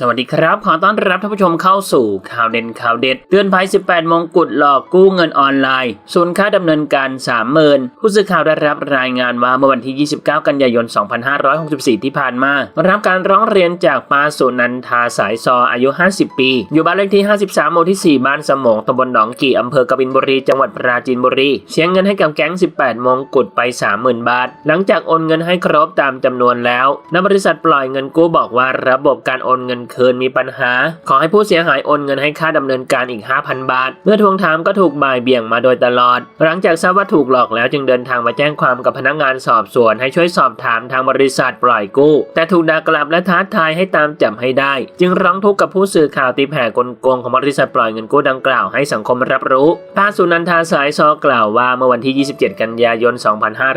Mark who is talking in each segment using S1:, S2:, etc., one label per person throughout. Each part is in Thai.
S1: สวัสดีครับ ขอต้อนรับท่านผู้ชมเข้าสู่ข่าวเด่นข่าวเด็ด เตือนภัย 18 มงกุฎหลอกกู้เงินออนไลน์ ศูนย์ค่าดำเนินการ 30,000 ผู้สื่อข่าวได้รับรายงานว่าเมื่อวันที่ 29 กันยายน 2564 ที่ผ่านมา รับการร้องเรียนจากป้าสุนันทาสายซออายุ 50 ปี อยู่บ้านเลขที่ 53 หมู่ที่ 4 บ้านสมองตำบลหนองกี่อำเภอกบินบุรี จังหวัดปราจีนบุรี เสียเงินให้กับแก๊ง 18 มงกุฎไป 30,000 บาท หลังจากโอนเงินให้ครบตามจำนวนแล้วนบริษัทปล่อยเงินกู้บอกว่าระบบการโอนเงินคืนมีปัญหา ขอให้ผู้เสียหายโอนเงินให้ค่าดำเนินการอีก 5,000 บาท เมื่อทวงถามก็ถูกบ่ายเบี่ยงมาโดยตลอด หลังจากทราบว่าถูกหลอกแล้วจึงเดินทางมาแจ้งความกับพนักงานสอบสวน ให้ช่วยสอบถามทางบริษัทปล่อยกู้ แต่ถูกด่ากลับและท้าทายให้ตามจับให้ได้ จึงร้องทุกข์กับผู้สื่อข่าวตีแผ่กลโกงของบริษัทปล่อยเงินกู้ดังกล่าวให้สังคมรับรู้ป้าสุนันทาสายซอกล่าวว่าเมื่อวันที่ 27 กันยายน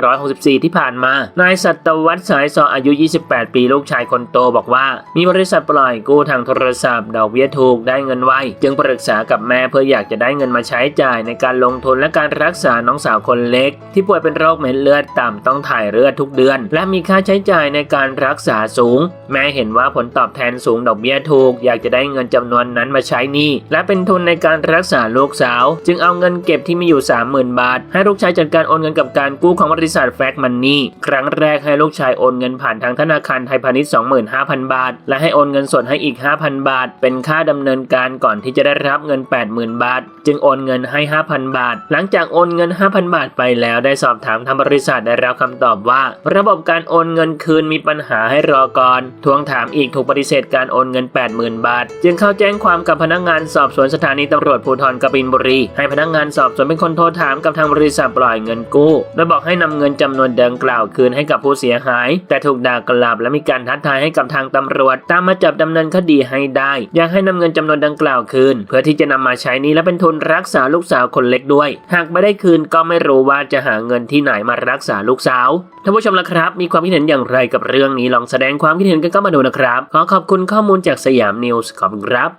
S1: 2564 ที่ผ่านมา นายสัตวัฒน์สายซออายุ 28 ปีลูกชายคนโตบอกว่า มีบริษัทปล่อยกู้ทางโทรศัพท์ดอกเบี้ยถูกได้เงินไวจึงปรึกษากับแม่เพื่ออยากจะได้เงินมาใช้จ่ายในการลงทุนและการรักษาน้องสาวคนเล็ก ที่ป่วยเป็นโรคเม็ดเลือดต่ำต้องถ่ายเลือดทุกเดือน และมีค่าใช้จ่ายในการรักษาสูง แม่เห็นว่าผลตอบแทนสูงดอกเบี้ยถูก อยากจะได้เงินจำนวนนั้นมาใช้หนี้และเป็นทุนในการรักษาลูกสาว จึงเอาเงินเก็บที่มีอยู่ 30,000 บาท ให้ลูกชายจัดการโอนเงินกับการกู้ของบริษัทแฟกมันนี่ครั้งแรกให้ลูกชายโอนเงินผ่านทางธนาคารไทยพาณิชย์25,000 บาท และให้โอนเงินสดให้อีก 5,000 บาท เป็นค่าดำเนินการก่อนที่จะได้รับเงิน 80,000 บาท จึงโอนเงินให้ 5,000 บาท หลังจากโอนเงิน 5,000 บาทไปแล้วได้สอบถามทางบริษัทได้รับคำตอบว่า ระบบการโอนเงินคืนมีปัญหาให้รอก่อนทวงถามอีกถูกปฏิเสธการโอนเงิน 80,000 บาท จึงเข้าแจ้งความกับพนักงานสอบสวนสถานีตำรวจภูธรกบินบุรี ให้พนักงานสอบสวนเป็นคนโทรถามกับทางบริษัทปล่อยเงินกู้โดยบอกให้นำเงินจำนวนดังกล่าวคืนให้กับผู้เสียหาย แต่ถูกด่ากลับและมีการท้าทายให้กับทางตำรวจ ตามมาจับดำเนินคดีให้ได้ อยากให้นำเงินจำนวนดังกล่าวคืน เพื่อที่จะนำมาใช้นี้และเป็นทุนรักษาลูกสาวคนเล็กด้วย หากไม่ได้คืนก็ไม่รู้ว่าจะหาเงินที่ไหนมารักษาลูกสาวท่านผู้ชมละครับ มีความคิดเห็นอย่างไรกับเรื่องนี้ลองแสดงความคิดเห็นกันเข้ามาดูนะครับ ขอขอบคุณข้อมูลจากสยามนิวส์ขอบคุณครับ